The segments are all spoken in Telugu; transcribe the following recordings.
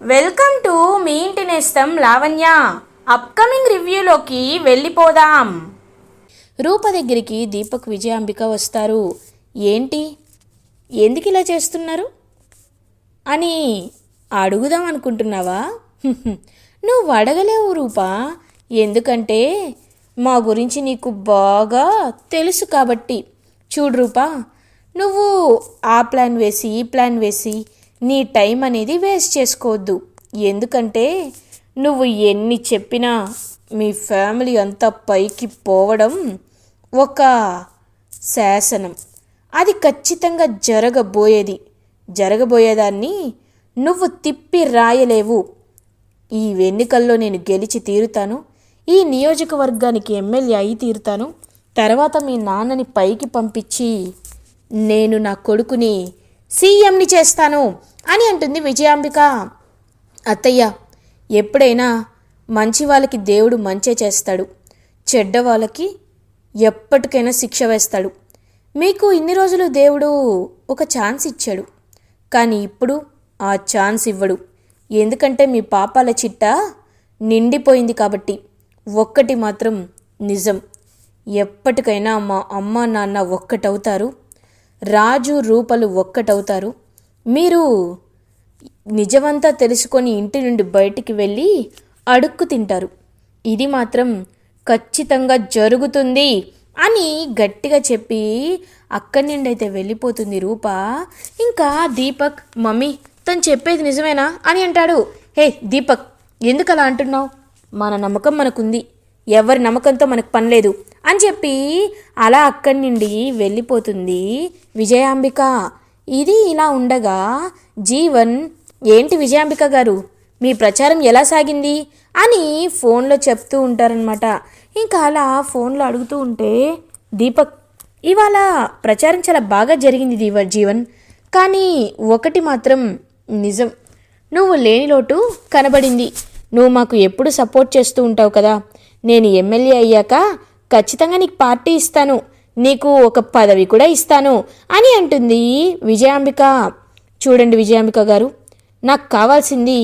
వెల్కమ్ టు మీ ఇంటి నేస్తం లావణ్య. అప్కమింగ్ రివ్యూలోకి వెళ్ళిపోదాం. రూప దగ్గరికి దీపక్ విజయాంబిక వస్తారు. ఏంటి? ఎందుకు ఇలా చేస్తున్నారు? అని అడుగుదాం అనుకుంటున్నావా? నువ్వు అడగలేవు రూపా. ఎందుకంటే మా గురించి నీకు బాగా తెలుసు కాబట్టి. చూడు రూపా నువ్వు ఆ ప్లాన్ వేసి ఈ ప్లాన్ వేసి నీ టైం అనేది వేస్ట్ చేసుకోవద్దు. ఎందుకంటే నువ్వు ఎన్ని చెప్పినా మీ ఫ్యామిలీ అంతా పైకి పోవడం ఒక శాసనం. అది ఖచ్చితంగా జరగబోయేది. జరగబోయేదాన్ని నువ్వు తిప్పి రాయలేవు. ఈ ఎన్నికల్లో నేను గెలిచి తీరుతాను. ఈ నియోజకవర్గానికి ఎమ్మెల్యే అయి తీరుతాను. తర్వాత మీ నాన్నని పైకి పంపించి నేను నా కొడుకుని సీఎంని చేస్తాను అని అంటుంది విజయాంబిక. అత్తయ్య ఎప్పుడైనా మంచి వాళ్ళకి దేవుడు మంచే చేస్తాడు. చెడ్డ వాళ్ళకి ఎప్పటికైనా శిక్ష వేస్తాడు. మీకు ఇన్ని రోజులు దేవుడు ఒక ఛాన్స్ ఇచ్చాడు. కానీ ఇప్పుడు ఆ ఛాన్స్ ఇవ్వడు. ఎందుకంటే మీ పాపాల చిట్ట నిండిపోయింది కాబట్టి ఒక్కటి మాత్రం నిజం. ఎప్పటికైనా మా అమ్మ నాన్న ఒక్కటవుతారు. రాజు రూపలు ఒక్కటవుతారు. మీరు నిజమంతా తెలుసుకొని ఇంటి నుండి బయటికి వెళ్ళి అడుక్కు తింటారు. ఇది మాత్రం ఖచ్చితంగా జరుగుతుంది అని గట్టిగా చెప్పి అక్కడి నుండి అయితే వెళ్ళిపోతుంది రూప. ఇంకా దీపక్ మమ్మీ తను చెప్పేది నిజమేనా అని అంటాడు. హే దీపక్ ఎందుకు అలా అంటున్నావు? మన నమ్మకం మనకుంది. ఎవరి నమ్మకంతో మనకు పని లేదు అని చెప్పి అలా అక్కడి నుండి వెళ్ళిపోతుంది విజయాంబిక. ఇది ఇలా ఉండగా జీవన్ ఏంటి విజయాంబిక గారు? మీ ప్రచారం ఎలా సాగింది? అని ఫోన్లో చెప్తూ ఉంటారనమాట ఇంకా అలా ఫోన్లో అడుగుతూ ఉంటే దీపక్ ఇవాళ ప్రచారం చాలా బాగా జరిగింది దీవ జీవన్. కానీ ఒకటి మాత్రం నిజం. నువ్వు లేని లోటు కనబడింది. నువ్వు మాకు ఎప్పుడు సపోర్ట్ చేస్తూ ఉంటావు కదా. నేను ఎమ్మెల్యే అయ్యాక ఖచ్చితంగా నీకు పార్టీ ఇస్తాను. నీకు ఒక పదవి కూడా ఇస్తాను అని అంటుంది విజయాంబిక. చూడండి విజయాంబిక గారు నాకు కావాల్సింది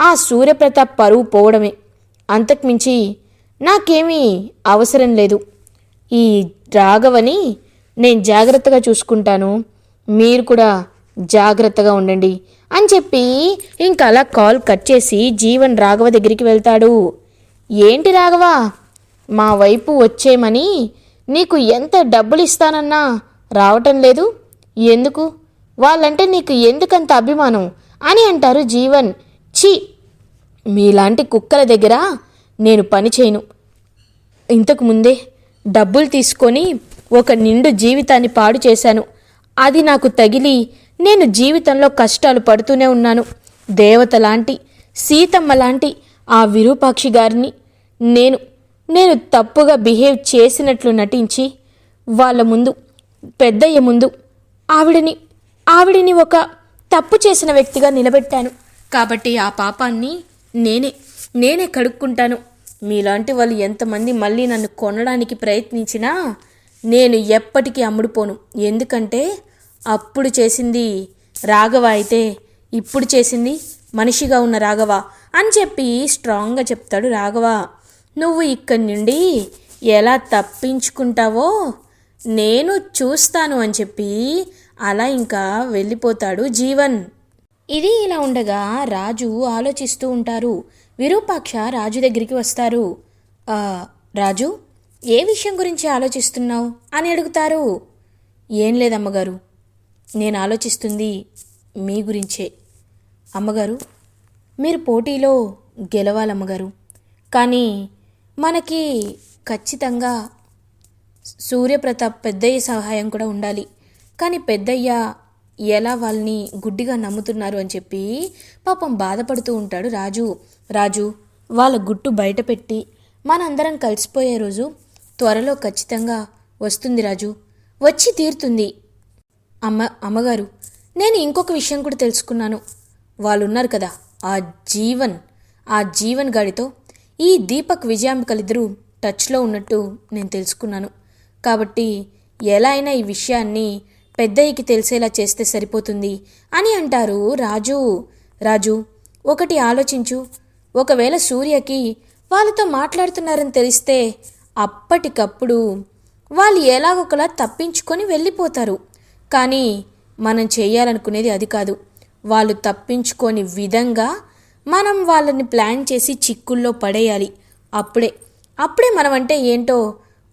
ఆ సూర్యప్రతాప్ పరువు పోవడమే. అంతకుమించి నాకేమీ అవసరం లేదు. ఈ రాఘవని నేను జాగ్రత్తగా చూసుకుంటాను. మీరు కూడా జాగ్రత్తగా ఉండండి అని చెప్పి ఇంకా అలా కాల్ కట్ చేసి జీవన్ రాఘవ దగ్గరికి వెళ్తాడు. ఏంటి రాఘవా? మా వైపు వచ్చేయమని నీకు ఎంత డబ్బులు ఇస్తానన్నా రావటం లేదు. ఎందుకు? వాళ్ళంటే నీకు ఎందుకంత అభిమానం? అని అంటారు జీవన్. ఛీ! మీలాంటి కుక్కల దగ్గర నేను పని చేయను. ఇంతకుముందే డబ్బులు తీసుకొని ఒక నిండు జీవితాన్ని పాడు చేశాను. అది నాకు తగిలి నేను జీవితంలో కష్టాలు పడుతూనే ఉన్నాను. దేవత లాంటి సీతమ్మ లాంటి ఆ విరూపాక్షి గారిని నేను నేను తప్పుగా బిహేవ్ చేసినట్లు నటించి వాళ్ళ ముందు పెద్దయ్య ముందు ఆవిడని ఆవిడని ఒక తప్పు చేసిన వ్యక్తిగా నిలబెట్టాను. కాబట్టి ఆ పాపాన్ని నేనే నేనే కడుక్కుంటాను. మీలాంటి వాళ్ళు ఎంతమంది మళ్ళీ నన్ను కొనడానికి ప్రయత్నించినా నేను ఎప్పటికీ అమ్ముడుపోను. ఎందుకంటే అప్పుడు చేసింది రాఘవ అయితే ఇప్పుడు చేసింది మనిషిగా ఉన్న రాఘవ. అని చెప్పి స్ట్రాంగ్గా చెప్తాడు రాఘవ. నువ్వు ఇక్కడి నుండి ఎలా తప్పించుకుంటావో నేను చూస్తాను అని చెప్పి అలా ఇంకా వెళ్ళిపోతాడు జీవన్. ఇది ఇలా ఉండగా రాజు ఆలోచిస్తూ ఉంటారు. విరూపాక్ష రాజు దగ్గరికి వస్తారు. రాజు ఏ విషయం గురించి ఆలోచిస్తున్నావు? అని అడుగుతారు. ఏం లేదమ్మగారు నేను ఆలోచిస్తుంది మీ గురించే. అమ్మగారు మీరు పోటీలో గెలవాలమ్మగారు. కానీ మనకి ఖచ్చితంగా సూర్యప్రతాప్ పెద్దయ్య సహాయం కూడా ఉండాలి. కానీ పెద్దయ్య ఎలా వాళ్ళని గుడ్డిగా నమ్ముతున్నారు అని చెప్పి పాపం బాధపడుతూ ఉంటాడు రాజు. రాజు వాళ్ళ గుట్టు బయటపెట్టి మనందరం కలిసిపోయే రోజు త్వరలో ఖచ్చితంగా వస్తుంది రాజు. వచ్చి తీరుతుంది. అమ్మ అమ్మగారు నేను ఇంకొక విషయం కూడా తెలుసుకున్నాను. వాళ్ళు ఉన్నారు కదా. ఆ జీవన్ ఆ జీవన్ గాడితో ఈ దీపక్ విజయాంబికలిద్దరూ టచ్లో ఉన్నట్టు నేను తెలుసుకున్నాను. కాబట్టి ఎలా అయినా ఈ విషయాన్ని పెద్దయ్యకి తెలిసేలా చేస్తే సరిపోతుంది అని అంటారు రాజు. రాజు ఒకటి ఆలోచించు. ఒకవేళ సూర్యకి వాళ్ళతో మాట్లాడుతున్నారని తెలిస్తే అప్పటికప్పుడు వాళ్ళు ఎలాగొకలా తప్పించుకొని వెళ్ళిపోతారు. కానీ మనం చేయాలనుకునేది అది కాదు. వాళ్ళు తప్పించుకొని విధంగా మనం వాళ్ళని ప్లాన్ చేసి చిక్కుల్లో పడేయాలి. అప్పుడే అప్పుడే మనం అంటే ఏంటో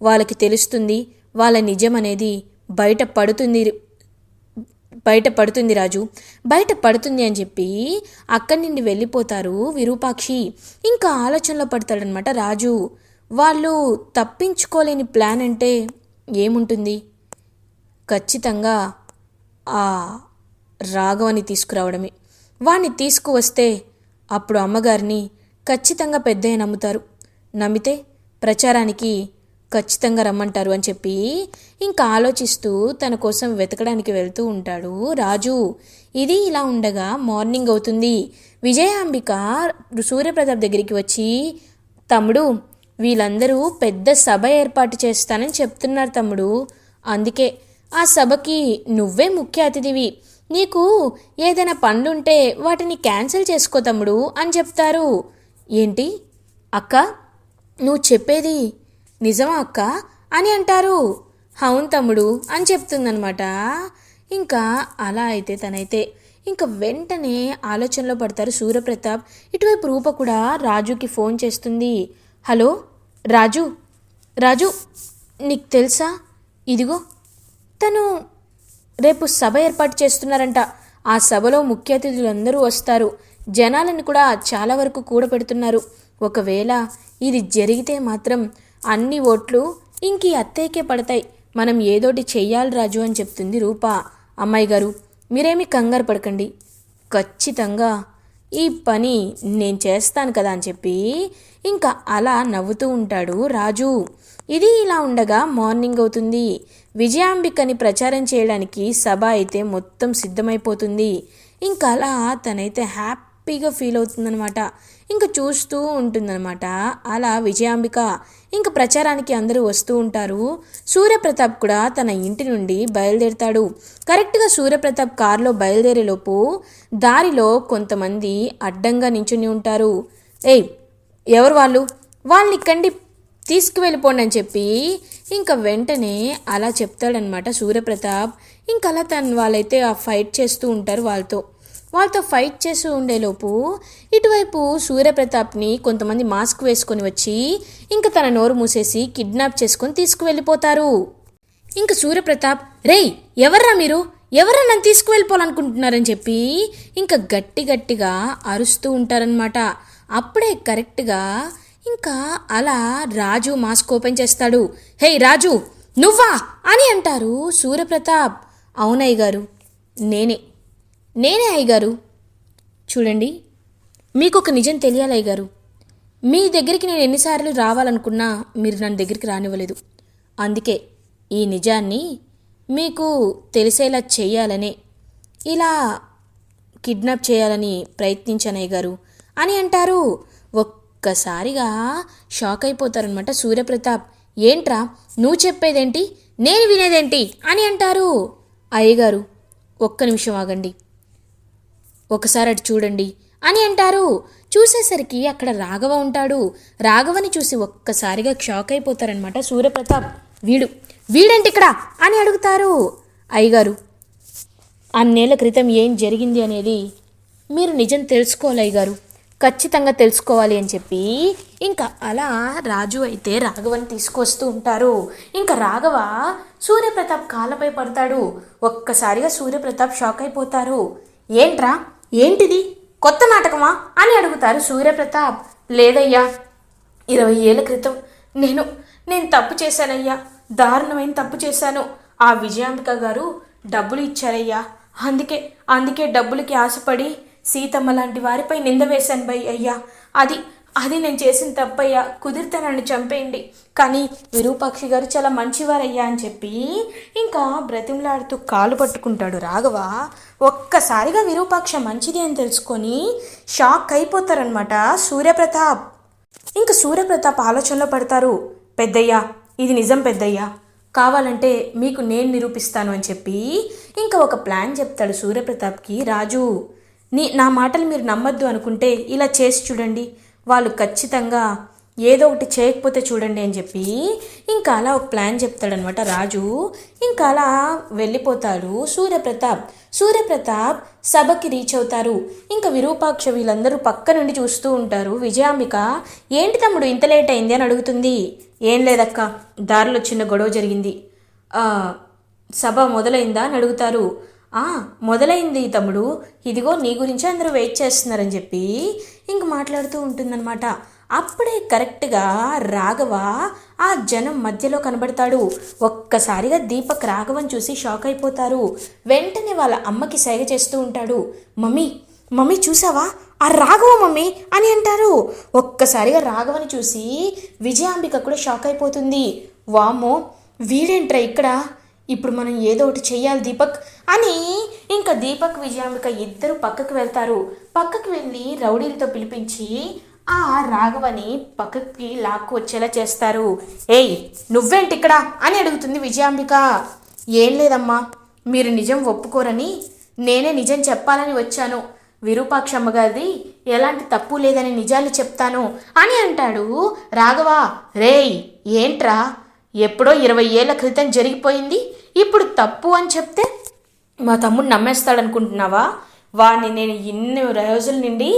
వాళ్ళకి తెలుస్తుంది. వాళ్ళ నిజం అనేది బయట పడుతుంది బయట పడుతుంది రాజు. బయట పడుతుంది అని చెప్పి అక్కడి నుండి వెళ్ళిపోతారు విరూపాక్షి. ఇంకా ఆలోచనలో పడతాడనమాట రాజు. వాళ్ళు తప్పించుకోలేని ప్లాన్ అంటే ఏముంటుంది? ఖచ్చితంగా ఆ రాఘవని తీసుకురావడమే. వాణ్ణి తీసుకువస్తే అప్పుడు అమ్మగారిని ఖచ్చితంగా పెద్దయ్య నమ్ముతారు. నమ్మితే ప్రచారానికి ఖచ్చితంగా రమ్మంటారు అని చెప్పి ఇంకా ఆలోచిస్తూ తన కోసం వెతకడానికి వెళ్తూ ఉంటాడు రాజు. ఇది ఇలా ఉండగా మార్నింగ్ అవుతుంది. విజయాంబిక సూర్యప్రతాప్ దగ్గరికి వచ్చి తమ్ముడు వీళ్ళందరూ పెద్ద సభ ఏర్పాటు చేస్తానని చెప్తున్నారు తమ్ముడు. అందుకే ఆ సభకి నువ్వే ముఖ్య అతిథివి. నీకు ఏదైనా పనులుంటే వాటిని క్యాన్సిల్ చేసుకో తమ్ముడు అని చెప్తారు. ఏంటి? అక్క నువ్వు చెప్పేది నిజమా అక్క? అని అంటారు. అవును తమ్ముడు అని చెప్తుందనమాట ఇంకా అలా అయితే తనైతే ఇంకా వెంటనే ఆలోచనలో పడతారు సూర్యప్రతాప్ ఇటువైపు రూప కూడా రాజుకి ఫోన్ చేస్తుంది. హలో రాజు? రాజు నీకు తెలుసా? ఇదిగో తను రేపు సభ ఏర్పాటు చేస్తున్నారంట. ఆ సభలో ముఖ్య అతిథులందరూ వస్తారు. జనాలను కూడా చాలా వరకు కూడబెడుతున్నారు. ఒకవేళ ఇది జరిగితే మాత్రం అన్ని ఓట్లు ఇంక అత్తయ్యకే పడతాయి. మనం ఏదోటి చెయ్యాలి రాజు అని చెప్తుంది రూప. అమ్మాయి గారు మీరేమి కంగారు పడకండి. ఖచ్చితంగా ఈ పని నేను చేస్తాను కదా అని చెప్పి ఇంకా అలా నవ్వుతూ ఉంటాడు రాజు. ఇది ఇలా ఉండగా మార్నింగ్ అవుతుంది. విజయాంబికని ప్రచారం చేయడానికి సభ అయితే మొత్తం సిద్ధమైపోతుంది. ఇంకా అలా తనైతే హ్యాపీగా ఫీల్ అవుతుందనమాట ఇంకా చూస్తూ ఉంటుందన్నమాట. అలా విజయాంబిక ఇంకా ప్రచారానికి అందరూ వస్తూ ఉంటారు. సూర్యప్రతాప్ కూడా తన ఇంటి నుండి బయలుదేరుతాడు. కరెక్ట్గా సూర్యప్రతాప్ కారులో బయలుదేరేలోపు దారిలో కొంతమంది అడ్డంగా నించుని ఉంటారు. ఏయ్ ఎవరు వాళ్ళు? వాళ్ళని ఇక్కడి తీసుకువెళ్ళిపోండి అని చెప్పి ఇంకా వెంటనే అలా చెప్తాడనమాట సూర్యప్రతాప్. ఇంకా అలా తను వాళ్ళైతే ఆ ఫైట్ చేస్తూ ఉంటారు వాళ్ళతో. వాళ్ళతో ఫైట్ చేస్తూ ఉండేలోపు ఇటువైపు సూర్యప్రతాప్ని కొంతమంది మాస్క్ వేసుకొని వచ్చి ఇంకా తన నోరు మూసేసి కిడ్నాప్ చేసుకొని తీసుకువెళ్ళిపోతారు. ఇంకా సూర్యప్రతాప్ రేయ్ ఎవర్రా మీరు? ఎవరా నన్ను తీసుకువెళ్ళిపోవాలనుకుంటున్నారని చెప్పి ఇంకా గట్టి గట్టిగా అరుస్తూ ఉంటారనమాట అప్పుడే కరెక్ట్గా ఇంకా అలా రాజు మాస్క్ ఓపెన్ చేస్తాడు. హే రాజు నువ్వా? అని అంటారు సూర్యప్రతాప్ అవునయ్య గారు నేనే. నేనే అయ్యగారు చూడండి మీకు ఒక నిజం తెలియాలి అయ్యగారు మీ దగ్గరికి నేను ఎన్నిసార్లు రావాలనుకున్నా మీరు నన్ను దగ్గరికి రానివ్వలేదు. అందుకే ఈ నిజాన్ని మీకు తెలిసేలా చేయాలనే ఇలా కిడ్నాప్ చేయాలని ప్రయత్నించానయ్య గారు అని అంటారు ఒక్కసారిగా షాక్ అయిపోతారనమాట సూర్యప్రతాప్. ఏంట్రా? నువ్వు చెప్పేదేంటి? నేను వినేదేంటి? అని అంటారు. అయ్యగారు ఒక్క నిమిషం ఆగండి. ఒకసారి అటు చూడండి. అని అంటారు. చూసేసరికి అక్కడ రాఘవ ఉంటాడు. రాఘవని చూసి ఒక్కసారిగా షాక్ అయిపోతారనమాట సూర్యప్రతాప్. వీడు వీడేంటి ఇక్కడ? అని అడుగుతారు. అయ్యగారు అన్నేళ్ళ క్రితం ఏం జరిగింది అనేది మీరు నిజం తెలుసుకోవాలి అయ్యగారు. ఖచ్చితంగా తెలుసుకోవాలి అని చెప్పి ఇంకా అలా రాజు అయితే రాఘవని తీసుకొస్తూ ఉంటారు. ఇంకా రాఘవ సూర్యప్రతాప్ కాళ్ళపై పడతాడు. ఒక్కసారిగా సూర్యప్రతాప్ షాక్ అయిపోతారు. ఏంట్రా? ఏంటిది? కొత్త నాటకమా? అని అడుగుతారు సూర్యప్రతాప్. లేదయ్యా ఇరవై ఏళ్ళ క్రితం నేను నేను తప్పు చేశానయ్యా. దారుణమైన తప్పు చేశాను. ఆ విజయాంబిక గారు డబ్బులు ఇచ్చారయ్యా. అందుకే అందుకే డబ్బులకి ఆశపడి సీతమ్మ లాంటి వారిపై నింద వేశాను బై అయ్యా. అది అది నేను చేసిన తప్పయ్యా. కుదిరితే నన్ను చంపేయండి. కానీ విరూపాక్షి గారు చాలా మంచివారయ్యా అని చెప్పి ఇంకా బ్రతిమలాడుతూ కాలు పట్టుకుంటాడు రాఘవ. ఒక్కసారిగా విరూపాక్ష మంచిది అని తెలుసుకొని షాక్ అయిపోతారనమాట సూర్యప్రతాప్. ఇంకా సూర్యప్రతాప్ ఆలోచనలో పడతారు పెద్దయ్యా ఇది నిజం పెద్దయ్యా. కావాలంటే మీకు నేను నిరూపిస్తాను అని చెప్పి ఇంకా ఒక ప్లాన్ చెప్తాడు సూర్యప్రతాప్కి రాజు. నీ నా మాటలు మీరు నమ్మద్దు అనుకుంటే ఇలా చేసి చూడండి. వాళ్ళు ఖచ్చితంగా ఏదో ఒకటి చేయకపోతే చూడండి అని చెప్పి ఇంకా అలా ఒక ప్లాన్ చెప్తాడనమాట రాజు. ఇంకా అలా వెళ్ళిపోతాడు సూర్యప్రతాప్. సూర్యప్రతాప్ సభకి రీచ్ అవుతారు. ఇంకా విరూపాక్ష వీళ్ళందరూ పక్క నుండి చూస్తూ ఉంటారు. విజయాంబిక ఏంటి తమ్ముడు ఇంత లేట్ అయింది? అని అడుగుతుంది. ఏం లేదక్క దారిలో చిన్న గొడవ జరిగింది. సభ మొదలైందా? అని అడుగుతారు. మొదలైంది తమ్ముడు. ఇదిగో నీ గురించి అందరూ వెయిట్ చేస్తున్నారని చెప్పి ఇంక మాట్లాడుతూ ఉంటుందన్నమాట. అప్పుడే కరెక్ట్గా రాఘవ ఆ జనం మధ్యలో కనబడతాడు. ఒక్కసారిగా దీపక్ రాఘవన్ చూసి షాక్ అయిపోతారు. వెంటనే వాళ్ళ అమ్మకి సైగ చేస్తూ ఉంటాడు. మమ్మీ మమ్మీ చూసావా? ఆ రాఘవ మమ్మీ అని అంటారు. ఒక్కసారిగా రాఘవని చూసి విజయాంబిక కూడా షాక్ అయిపోతుంది. వామో వీడేంట్రా ఇక్కడ? ఇప్పుడు మనం ఏదో ఒకటి చెయ్యాలి దీపక్ అని ఇంకా దీపక్ విజయాంబిక ఇద్దరు పక్కకు వెళ్తారు. పక్కకు వెళ్ళి రౌడీలతో పిలిపించి ఆ రాఘవని పక్కకి లాక్కు వచ్చేలా చేస్తారు. ఏయ్ నువ్వేంటి ఇక్కడ అని అడుగుతుంది విజయాంబిక. ఏం లేదమ్మా మీరు నిజం ఒప్పుకోరని నేనే నిజం చెప్పాలని వచ్చాను. విరూపాక్షమ్మ గారిది ఎలాంటి తప్పు లేదని నిజాలు చెప్తాను అని అంటాడు రాఘవ. రేయ్ ఏంట్రా? ఎప్పుడో ఇరవై ఏళ్ళ క్రితం జరిగిపోయింది. ఇప్పుడు తప్పు అని చెప్తే? మా తమ్ముడు నమ్మేస్తాడనుకుంటున్నావా? వాడిని నేను ఇన్ని రోజుల నుండి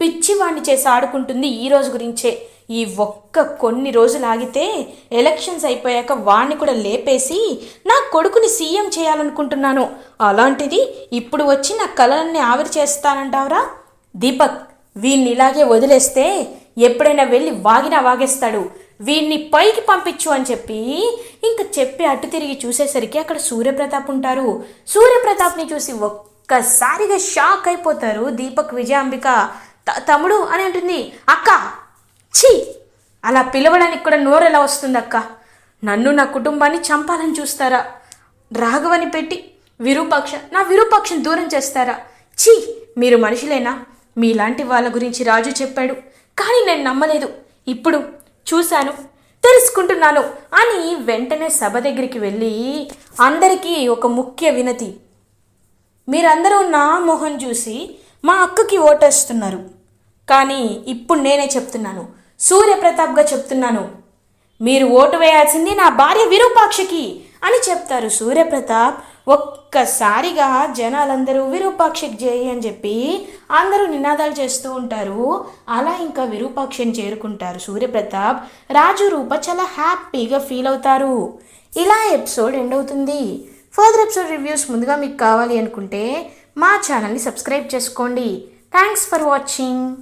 పిచ్చి వాడిని చేసి ఆడుకుంటుంది ఈ రోజు గురించే. ఈ ఒక్క కొన్ని రోజులు ఆగితే ఎలక్షన్స్ అయిపోయాక వాణ్ణి కూడా లేపేసి నా కొడుకుని సీఎం చేయాలనుకుంటున్నాను. అలాంటిది ఇప్పుడు వచ్చి నా కళలన్నీ ఆవిరి చేస్తానంటావురా? దీపక్ వీణ్ణి ఇలాగే వదిలేస్తే ఎప్పుడైనా వెళ్ళి వాగినా వాగేస్తాడు. వీడిని పైకి పంపించు అని చెప్పి ఇంక చెప్పి అటు తిరిగి చూసేసరికి అక్కడ సూర్యప్రతాప్ ఉంటారు. సూర్యప్రతాప్ని చూసి ఒక్కసారిగా షాక్ అయిపోతారు దీపక్ విజయాంబిక. తమ్ముడు అని అంటుంది. అక్క ఛీ! అలా పిలవడానికి కూడా నోరు ఎలా వస్తుంది అక్క? నన్ను నా కుటుంబాన్ని చంపాలని చూస్తారా? రాఘవని పెట్టి విరూపాక్ష నా విరూపాక్షను దూరం చేస్తారా? ఛీ మీరు మనుషులేనా? మీలాంటి వాళ్ళ గురించి రాజు చెప్పాడు. కానీ నేను నమ్మలేదు. ఇప్పుడు చూశాను. తెలుసుకుంటున్నాను అని వెంటనే సభ దగ్గరికి వెళ్ళి అందరికీ ఒక ముఖ్య వినతి. మీరందరూ నా మొహం చూసి మా అక్కకి ఓటేస్తున్నారు. కానీ ఇప్పుడు నేనే చెప్తున్నాను. సూర్యప్రతాప్గా చెప్తున్నాను. మీరు ఓటు వేయాల్సింది నా భార్య విరూపాక్షకి అని చెప్తారు సూర్యప్రతాప్. ఒక్కసారిగా జనాలందరూ విరూపాక్షకి జై అని చెప్పి అందరూ నినాదాలు చేస్తూ ఉంటారు. అలా ఇంకా విరూపాక్షని చేరుకుంటారు సూర్యప్రతాప్. రాజు రూప చాలా హ్యాపీగా ఫీల్ అవుతారు. ఇలా ఎపిసోడ్ ఎండ్ అవుతుంది. ఫర్దర్ ఎపిసోడ్ రివ్యూస్ ముందుగా మీకు కావాలి అనుకుంటే మా ఛానల్ని సబ్స్క్రైబ్ చేసుకోండి. Thanks for watching.